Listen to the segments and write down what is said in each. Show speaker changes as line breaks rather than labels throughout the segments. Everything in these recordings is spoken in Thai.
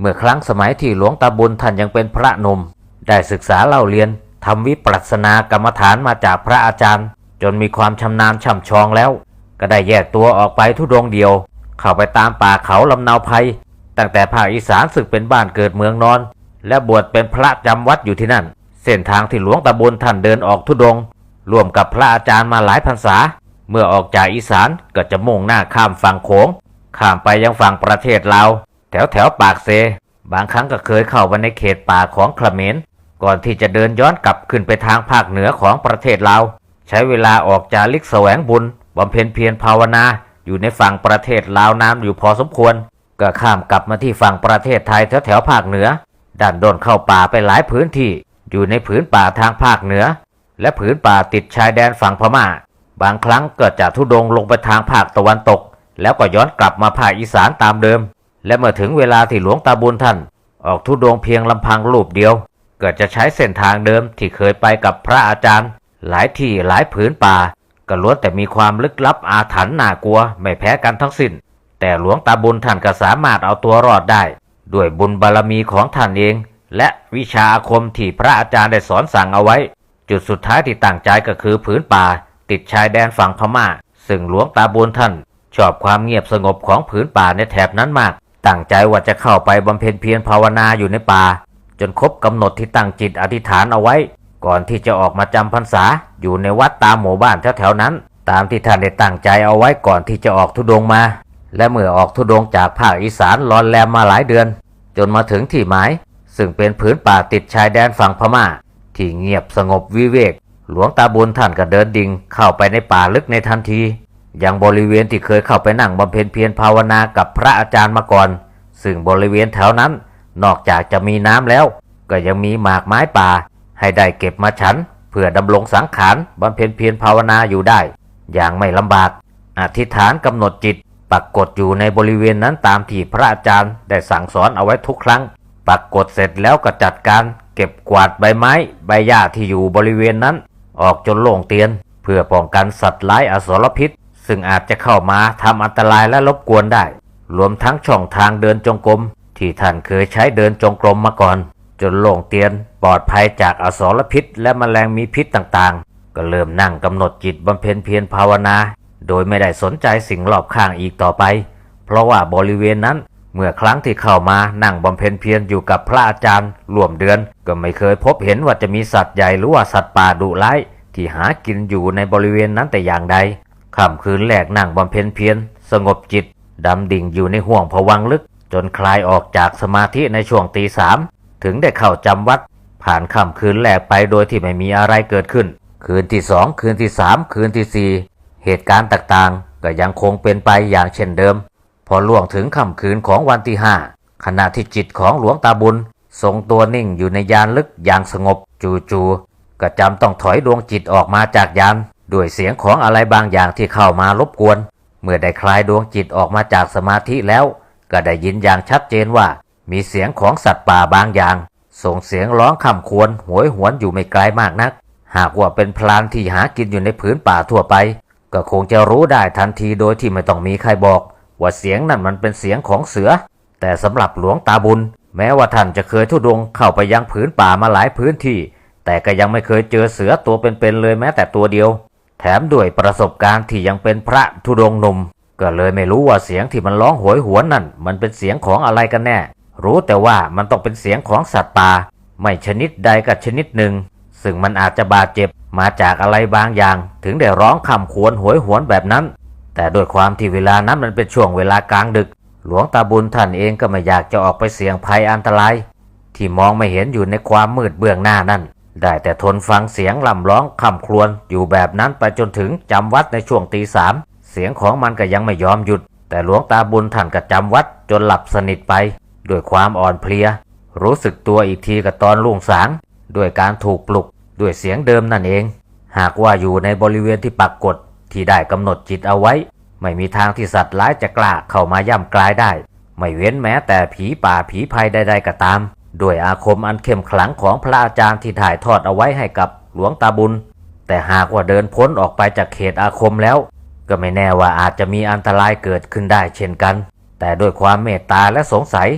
เมื่อครั้งสมัยที่หลวงตาบุญท่านยังเป็นพระนม ได้ศึกษาเล่าเรียนทำวิปัสสนากรรมฐานมาจากพระอาจารย์ จนมีความชำนาญช่ำชองแล้ว ก็ได้แยกตัวออกไปทุดงเดียว เข้าไปตามป่าเขาลำนาภัย ตั้งแต่ภาคอีสานศึกเป็นบ้านเกิดเมืองนอน และบวชเป็นพระจำวัดอยู่ที่นั่น เส้นทางที่หลวงตาบุญท่านเดินออกทุดง ร่วมกับพระอาจารย์มาหลายพรรษา เมื่อออกจากอีสานก็จะมุ่งหน้าข้ามฝั่งโขงข้ามไปยังฝั่งประเทศลาว แถวแถวปากเซ บางครั้งก็เคยเข้าไปในเขตป่าของเขมรก่อนที่จะเดินย้อนกลับขึ้นไปทางภาคเหนือของประเทศลาวใช้เวลาออกจาริกแสวงบุญบำเพ็ญเพียรภาวนาอยู่ในฝั่งประเทศลาวนานอยู่พอสมควร ก็ข้ามกลับมาที่ฝั่งประเทศไทยแถวแถวภาคเหนือดันโดนเข้าป่าไปหลายพื้นที่อยู่ในผืนป่าทางภาคเหนือ และผืนป่าติดชายแดนฝั่งพม่า บางครั้งเก็จะทุดงลงไปทางภาคตะวันตก แล้วก็ย้อนกลับมาภาคอีสานตามเดิม และเมื่อถึงเวลาที่หลวงตาบุญท่าน ออกทุดงเพียงลำพังรูปเดียว เก็จะใช้เส้นทางเดิมที่เคยไปกับพระอาจารย์ หลายที่หลายผืนป่า ก็ล้วนแต่มีความลึกลับอาถรรพ์น่ากลัวไม่แพ้กันทั้งสิ้น แต่หลวงตาบุญท่านก็สามารถเอาตัวรอดได้ ด้วยบุญบารมีของท่านเอง และวิชาอาคมที่พระอาจารย์ได้สอนสั่งเอาไว้ จุดสุดท้ายที่ตั้งใจก็คือผืนป่า ติดชายแดนฝั่งพม่า ซึ่งหลวงตาบุญท่านชอบความเงียบสงบของผืนป่าในแถบนั้นมาก ตั้งใจว่าจะเข้าไปบำเพ็ญเพียรภาวนาอยู่ในป่า จนครบกำหนดที่ตั้งจิตอธิษฐานเอาไว้ ก่อนที่จะออกมาจำพรรษาอยู่ในวัดตามหมู่บ้านแถวๆนั้น ตามที่ท่านได้ตั้งใจเอาไว้ก่อนที่จะออกทุดงมา และเมื่อออกทุดงจากภาคอีสานลอนแลมมาหลายเดือน จนมาถึงที่หมาย ซึ่งเป็นผืนป่าติดชายแดนฝั่งพม่า ที่เงียบสงบวิเวก หลวงตาบุญท่านก็เดินดิ่งเข้าไปในป่าลึกในทันที ยังบริเวณที่เคยเข้าไปนั่งบำเพ็ญเพียรภาวนากับพระอาจารย์มาก่อน ซึ่งบริเวณแถวนั้น นอกจากจะมีน้ำแล้ว ก็ยังมีหมากไม้ป่า ให้ได้เก็บมาฉัน เพื่อดำรงสังขารบำเพ็ญเพียรภาวนาอยู่ได้ อย่างไม่ลำบาก อธิษฐานกำหนดจิตปักกดอยู่ในบริเวณนั้นตามที่พระอาจารย์ได้สั่งสอนเอาไว้ทุกครั้ง ปักกดเสร็จแล้วก็จัดการเก็บกวาดใบไม้ ใบหญ้าที่อยู่บริเวณนั้น ออกจนโล่งเตียน เพื่อป้องกันสัตว์ร้ายอสรพิษ ซึ่งอาจจะเข้ามาทำอันตรายและรบกวนได้ รวมทั้งช่องทางเดินจงกรมที่ท่านเคยใช้เดินจงกรมมาก่อน จนโล่งเตียนปลอดภัยจากอสรพิษ และแมลงมีพิษต่างๆ ก็เริ่มนั่งกำหนดจิตบำเพ็ญเพียรภาวนา โดยไม่ได้สนใจสิ่งรอบข้างอีกต่อไป เพราะว่าบริเวณนั้นเมื่อครั้งที่เข้ามานั่งบำเพ็ญเพียรอยู่กับพระอาจารย์ร่วมเดือน ก็ไม่เคยพบเห็นว่าจะมีสัตว์ใหญ่หรือว่าสัตว์ป่าดุร้ายที่หากินอยู่ในบริเวณนั้นแต่อย่างใด ค่ำคืนแรกนั่งบำเพ็ญเพียรสงบจิต ดำดิ่งอยู่ในห่วงผวังลึก จนคลายออกจากสมาธิในช่วงตีสามถึงได้เข้าจำวัด ผ่านค่ำคืนแรกไปโดยที่ไม่มีอะไรเกิดขึ้น คืนที่สองคืนที่สามคืนที่สี่เหตุการณ์ต่างๆ ก็ยังคงเป็นไปอย่างเช่นเดิม พอล่วงถึงค่ำคืนของวันที่ห้าขณะที่จิตของหลวงตาบุญ ทรงตัวนิ่งอยู่ในยานลึกอย่างสงบจูจ่ๆก็จำต้องถอยดวงจิตออกมาจากยาน ด้วยเสียงของอะไรบางอย่างที่เข้ามารบกวน เมื่อได้คลายดวงจิตออกมาจากสมาธิแล้ว ก็ได้ยินอย่างชัดเจนว่า มีเสียงของสัตว์ป่าบางอย่าง ส่งเสียงร้องคำควรหวยหวนอยู่ไม่ไกลมากนัก หากว่าเป็นพลานที่หากินอยู่ในผืนป่าทั่วไป ก็คงจะรู้ได้ทันทีโดยที่ไม่ต้องมีใครบอก ว่าเสียงนั่นมันเป็นเสียงของเสือ แต่สำหรับหลวงตาบุญ แม้ว่าท่านจะเคยทุดงเข้าไปยังผืนป่ามาหลายพื้นที่ แต่ก็ยังไม่เคยเจอเสือตัวเป็นๆเลยแม้แต่ตัวเดียว แถมด้วยประสบการณ์ที่ยังเป็นพระธุดงหนุ่มก็เลยไม่รู้ว่าเสียงที่มันร้องโหยหวนนั่น มันเป็นเสียงของอะไรกันแน่ รู้แต่ว่ามันต้องเป็นเสียงของสัตว์ป่าไม่ชนิดใดกับชนิดหนึ่ง ซึ่งมันอาจจะบาดเจ็บมาจากอะไรบางอย่าง ถึงได้ร้องคำควรหวยหวนแบบนั้น แต่ด้วยความที่เวลานั้นมันเป็นช่วงเวลากลางดึก หลวงตาบุญท่านเองก็ไม่อยากจะออกไปเสี่ยงภัยอันตราย ที่มองไม่เห็นอยู่ในความมืดเบื้องหน้านั่น ได้แต่ทนฟังเสียงล่ำร้องคำครวญอยู่แบบนั้นไปจนถึงจำวัดในช่วงตีสามเสียงของมันก็ยังไม่ยอมหยุด แต่หลวงตาบุญท่านก็จำวัดจนหลับสนิทไป ด้วยความอ่อนเพลีย รู้สึกตัวอีกทีกับตอนรุ่งสาง ด้วยการถูกปลุก ด้วยเสียงเดิมนั่นเอง หากว่าอยู่ในบริเวณที่ปักกฎที่ได้กำหนดจิตเอาไว้ ไม่มีทางที่สัตว์ร้ายจะกล้าเข้ามาย่ำกลายได้ ไม่เว้นแม้แต่ผีป่าผีภัยใดๆก็ตาม ด้วยอาคมอันเข้มขลังของพระอาจารย์ที่ถ่ายทอดเอาไว้ให้กับหลวงตาบุญ แต่หากว่าเดินพ้นออกไปจากเขตอาคมแล้ว ก็ไม่แน่ว่าอาจจะมีอันตรายเกิดขึ้นได้เช่นกัน แต่ด้วยความเมตตาและสงสัย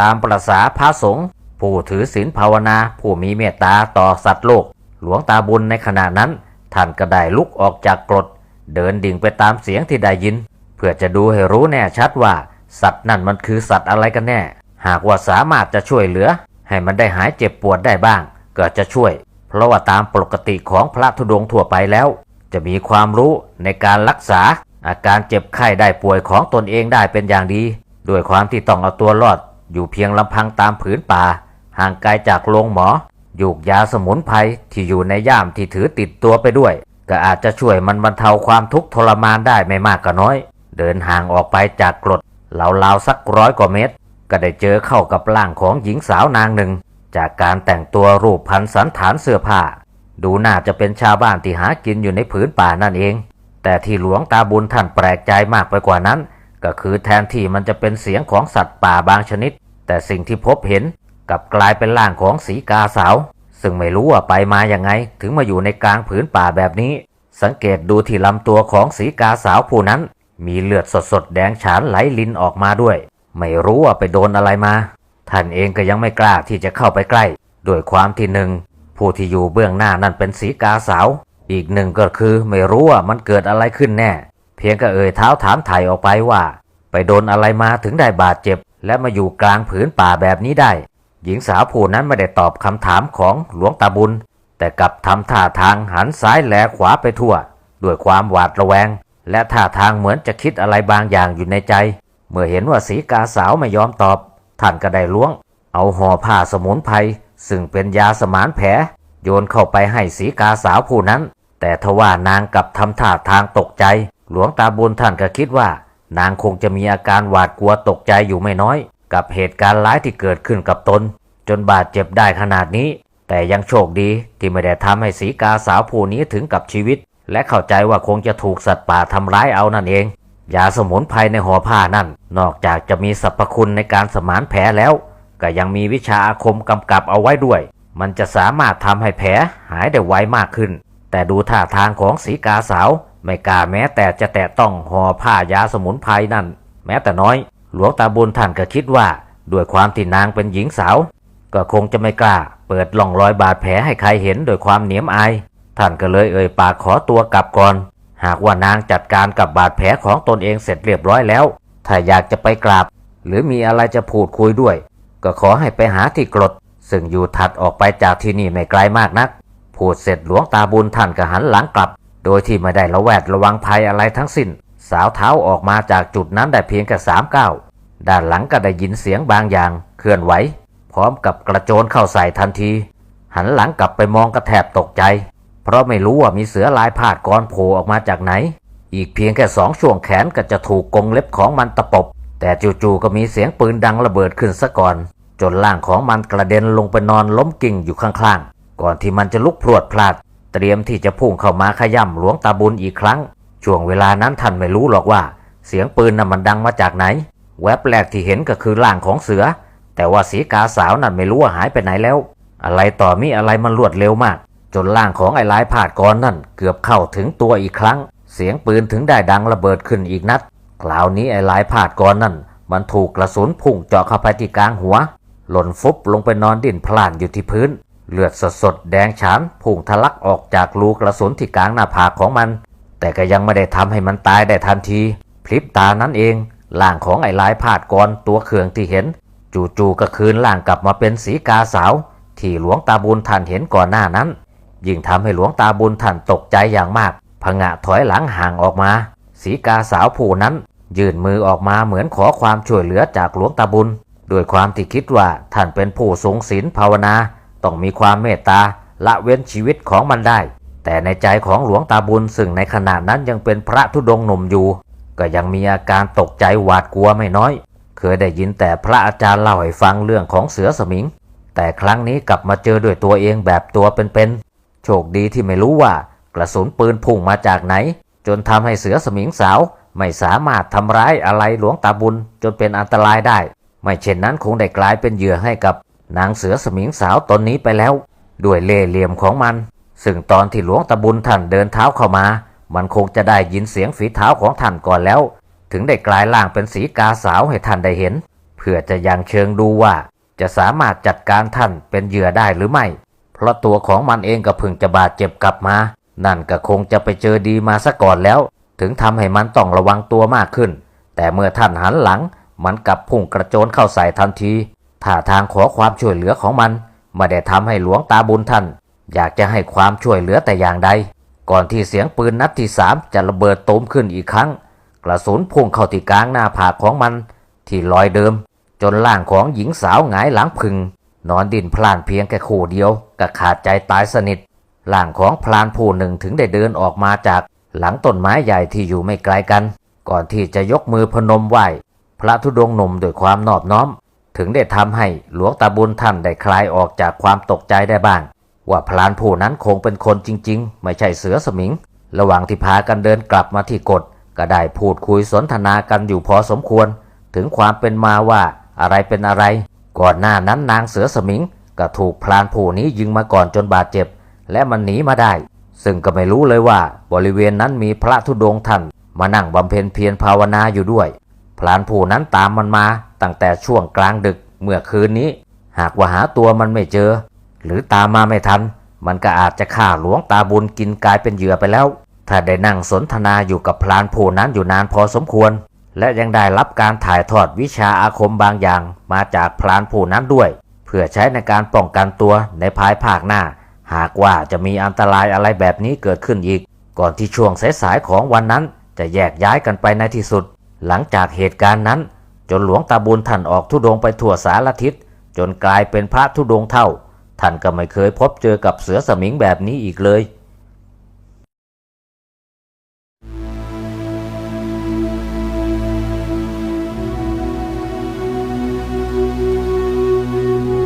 ตามประษาพระสงฆ์ผู้ถือศีลภาวนา ผู้มีเมตตาต่อสัตว์โลก หลวงตาบุญในขณะนั้น ท่านก็ได้ลุกออกจากกรด เดินดิ่งไปตามเสียงที่ได้ยิน เพื่อจะดูให้รู้แน่ชัดว่า สัตว์นั่นมันคือสัตว์อะไรกันแน่ หากว่าสามารถจะช่วยเหลือ ให้มันได้หายเจ็บปวดได้บ้าง ก็จะช่วย เพราะว่าตามปกติของพระธุดงค์ทั่วไปแล้ว จะมีความรู้ในการรักษา อาการเจ็บไข้ได้ป่วยของตนเองได้เป็นอย่างดี ด้วยความที่ต้องเอาตัวรอด อยู่เพียงลำพังตามผืนป่า ห่างไกลจากโรงหมอยูกยาสมุนไพรที่อยู่ในย่ามที่ถือติดตัวไปด้วย ก็อาจจะช่วยมันบรรเทาความทุกข์ทรมานได้ไม่มากก็น้อย เดินห่างออกไปจากกรดราๆสักร้อยกว่าเมตร ก็ได้เจอเข้ากับร่างของหญิงสาวนางหนึ่ง จากการแต่งตัวรูปพันสันฐานเสื้อผ้า ดูน่าจะเป็นชาวบ้านที่หากินอยู่ในผืนป่านั่นเอง แต่ที่หลวงตาบุญท่านแปลกใจมากไปกว่านั้น ก็คือแทนที่มันจะเป็นเสียงของสัตว์ป่าบางชนิด แต่สิ่งที่พบเห็นกลับกลายเป็นร่างของสีกาสาว ซึ่งไม่รู้ว่าไปมาอย่างไง ถึงมาอยู่ในกลางผืนป่าแบบนี้ สังเกตดูที่ลำตัวของสีกาสาวผู้นั้น มีเลือดสดๆแดงฉานไหลลินออกมาด้วย ไม่รู้ว่าไปโดนอะไรมา ท่านเองก็ยังไม่กล้าที่จะเข้าไปใกล้ ด้วยความที่หนึ่งผู้ที่อยู่เบื้องหน้านั่นเป็นสีกาสาว อีกหนึ่งก็คือไม่รู้ว่ามันเกิดอะไรขึ้นแน่ เพียงก็เอ่ยเท้าถามไถ่ออกไปว่า ไปโดนอะไรมาถึงได้บาดเจ็บ และมาอยู่กลางผืนป่าแบบนี้ได้ หญิงสาวผู้นั้นไม่ได้ตอบคำถามของหลวงตาบุญ แต่กลับทำท่าทางหันซ้ายแลขวาไปทั่ว ด้วยความหวาดระแวง และท่าทางเหมือนจะคิดอะไรบางอย่างอยู่ในใจ เมื่อเห็นว่าสีกาสาวไม่ยอมตอบ ท่านก็ได้ล้วง เอาห่อผ้าสมุนไพรซึ่งเป็นยาสมานแผล โยนเข้าไปให้สีกาสาวผู้นั้น แต่ทว่านางกลับทำท่าทางตกใจ หลวงตาบุญท่านก็คิดว่า นางคงจะมีอาการหวาดกลัวตกใจอยู่ไม่น้อย กับเหตุการณ์ร้ายที่เกิดขึ้นกับตน จนบาดเจ็บได้ขนาดนี้ แต่ยังโชคดีที่ไม่ได้ทำให้สีกาสาวผู้นี้ถึงกับชีวิต และเข้าใจว่าคงจะถูกสัตว์ป่าทำร้ายเอานั่นเอง ยาสมุนไพรในห่อผ้านั่น นอกจากจะมีสรรพคุณในการสมานแผลแล้ว ก็ยังมีวิชาอาคมกำกับเอาไว้ด้วย มันจะสามารถทำให้แผลหายได้ไวมากขึ้น แต่ดูท่าทางของสีกาสาว ไม่กล้าแม้แต่จะแตะต้องห่อผ้ายาสมุนไพรนั่น แม้แต่น้อย หลวงตาบุญท่านก็คิดว่า ด้วยความที่นางเป็นหญิงสาว ก็คงจะไม่กล้า เปิดล่องรอยบาดแผลให้ใครเห็นโดยความเหนียมอาย ท่านก็เลยเอ่ยปากขอตัวกลับก่อน หากว่านางจัดการกับบาดแผลของตนเองเสร็จเรียบร้อยแล้ว ถ้าอยากจะไปกราบ หรือมีอะไรจะพูดคุยด้วย ก็ขอให้ไปหาที่กรด ซึ่งอยู่ถัดออกไปจากที่นี่ไม่ไกลมากนัก พูดเสร็จหลวงตาบุญท่านก็หันหลังกลับ โดยที่ไม่ได้ระแวดระวังภัยอะไรทั้งสิ้น สาวเท้าออกมาจากจุดนั้นได้เพียงแค่สามก้าวด้านหลังก็ได้ยินเสียงบางอย่าง เคลื่อนไหว พร้อมกับกระโจนเข้าใส่ทันที หันหลังกลับไปมองกระแทบตกใจ เพราะไม่รู้ว่ามีเสือลายพาดกรโผล่ออกมาจากไหน อีกเพียงแค่สองช่วงแขนก็จะถูกกงเล็บของมันตะปบ แต่จู่ๆก็มีเสียงปืนดังระเบิดขึ้นซะก่อน จนร่างของมันกระเด็นลงไปนอนล้มกิ่งอยู่ข้างๆ ก่อนที่มันจะลุกพรวดพลาด เตรียมที่จะพุ่งเข้ามาขย่ำหลวงตาบุญอีกครั้ง ช่วงเวลานั้นท่านไม่รู้หรอกว่า เสียงปืนนั้นมันดังมาจากไหน แวบแรกที่เห็นก็คือร่างของเสือ แต่ว่าสีกาสาวนั่นไม่รู้ว่าหายไปไหนแล้ว อะไรต่อมีอะไรมันรวดเร็วมาก จนร่างของไอ้ลายผาดกรนั่นเกือบเข้าถึงตัวอีกครั้ง เสียงปืนถึงได้ดังระเบิดขึ้นอีกนัด คราวนี้ไอ้ลายผาดกรนั่น มันถูกกระสุนพุ่งเจาะเข้าไปที่กลางหัว หล่นฟุบลงไปนอนดิ้นพล่านอยู่ที่พื้น เลือดสดๆแดงฉานพุ่งทะลักออกจากรูกระสุนที่กลางหน้าผากของมัน แต่ก็ยังไม่ได้ทำให้มันตายได้ทันที พลิบตานั้นเองร่างของไอ้ลายผาดกรตัวเคืองที่เห็น จู่ๆก็คืนร่างกลับมาเป็นสีกาสาว ที่หลวงตาบุญท่านเห็นก่อนหน้านั้น ยิ่งทำให้หลวงตาบุญท่านตกใจอย่างมากผงะถอยหลังห่างออกมาสีกาสาวผู้นั้น ยื่นมือออกมาเหมือนขอความช่วยเหลือจากหลวงตาบุญด้วยความที่คิดว่าท่านเป็นผู้สูงศีลภาวนา ต้องมีความเมตตาละเว้นชีวิตของมันได้ แต่ในใจของหลวงตาบุญซึ่งในขณะนั้นยังเป็นพระธุดงค์หนุ่มอยู่ ก็ยังมีอาการตกใจหวาดกลัวไม่น้อย เคยได้ยินแต่พระอาจารย์เล่าให้ฟังเรื่องของเสือสมิง แต่ครั้งนี้กลับมาเจอด้วยตัวเองแบบตัวเป็นๆ โชคดีที่ไม่รู้ว่ากระสุนปืนพุ่งมาจากไหน จนทำให้เสือสมิงสาว ไม่สามารถทำร้ายอะไรหลวงตาบุญจนเป็นอันตรายได้ ไม่เช่นนั้นคงได้กลายเป็นเหยื่อให้กับนางเสือสมิงสาวตนนี้ไปแล้ว ด้วยเล่ห์เหลี่ยมของมัน ซึ่งตอนที่หลวงตาบุญท่านเดินเท้าเข้ามา มันคงจะได้ยินเสียงฝีเท้าของท่านก่อนแล้ว ถึงได้กลายร่างเป็นสีกาสาวให้ท่านได้เห็น เพื่อจะยังเชิงดูว่า จะสามารถจัดการท่านเป็นเหยื่อได้หรือไม่ เพราะตัวของมันเองก็เพิ่งจะบาดเจ็บกลับมา นั่นก็คงจะไปเจอดีมาซะก่อนแล้ว ถึงทำให้มันต้องระวังตัวมากขึ้น แต่เมื่อท่านหันหลัง มันกลับพุ่งกระโจนเข้าใส่ทันทีท่าทางขอความช่วยเหลือของมันไม่ได้ทำให้หลวงตาบุญท่าน อยากจะให้ความช่วยเหลือแต่อย่างใด ก่อนที่เสียงปืนนัดที่สามจะระเบิดตูมขึ้นอีกครั้ง กระสุนพุ่งเข้าที่กลางหน้าผากของมัน ที่ลอยเดิม จนร่างของหญิงสาวหงายหลังพึง นอนดินพลานเพียงแค่คู่เดียวก็ขาดใจตายสนิทร่างของพลานผู้หนึ่งถึงได้เดินออกมาจากหลังต้นไม้ใหญ่ที่อยู่ไม่ไกลกัน ก่อนที่จะยกมือพนมไหว้พระธุดงค์หนุ่มด้วยความนอบน้อม ถึงได้ทำให้หลวงตาบุญท่านได้คลายออกจากความตกใจได้บ้าง ว่าพลานผู้นั้นคงเป็นคนจริง ๆ ไม่ใช่เสือสมิง ระหว่างที่พากันเดินกลับมาที่กฎก็ได้พูดคุยสนทนากันอยู่พอสมควร ถึงความเป็นมาว่าอะไรเป็นอะไร ก่อนหน้านั้นนางเสือสมิงก็ถูกพลานผู้นี้ยิงมาก่อนจนบาดเจ็บ และมันหนีมาได้ ซึ่งก็ไม่รู้เลยว่าบริเวณนั้นมีพระธุดงค์ท่านมานั่งบำเพ็ญเพียรภาวนาอยู่ด้วย พลานผู้นั้นตามมันมาตั้งแต่ช่วงกลางดึกเมื่อคืนนี้ หากว่าหาตัวมันไม่เจอ หรือตามมาไม่ทัน มันก็อาจจะฆ่าหลวงตาบุญกินกลายเป็นเหยื่อไปแล้ว ถ้าได้นั่งสนทนาอยู่กับพลานผู้นั้นอยู่นานพอสมควร และยังได้รับการถ่ายทอดวิชาอาคมบางอย่างมาจากพลานผู้นั้นด้วย เพื่อใช้ในการป้องกันตัวในภายภาคหน้า หากว่าจะมีอันตรายอะไรแบบนี้เกิดขึ้นอีก ก่อนที่ช่วงสายๆของวันนั้นจะแยกย้ายกันไปในที่สุด หลังจากเหตุการณ์นั้น จนหลวงตาบุญท่านออกทุดงไปทั่วสารทิศจนกลายเป็นพระธุดงเท่า ท่านก็ไม่เคยพบเจอกับเสือสมิงแบบนี้อีกเลย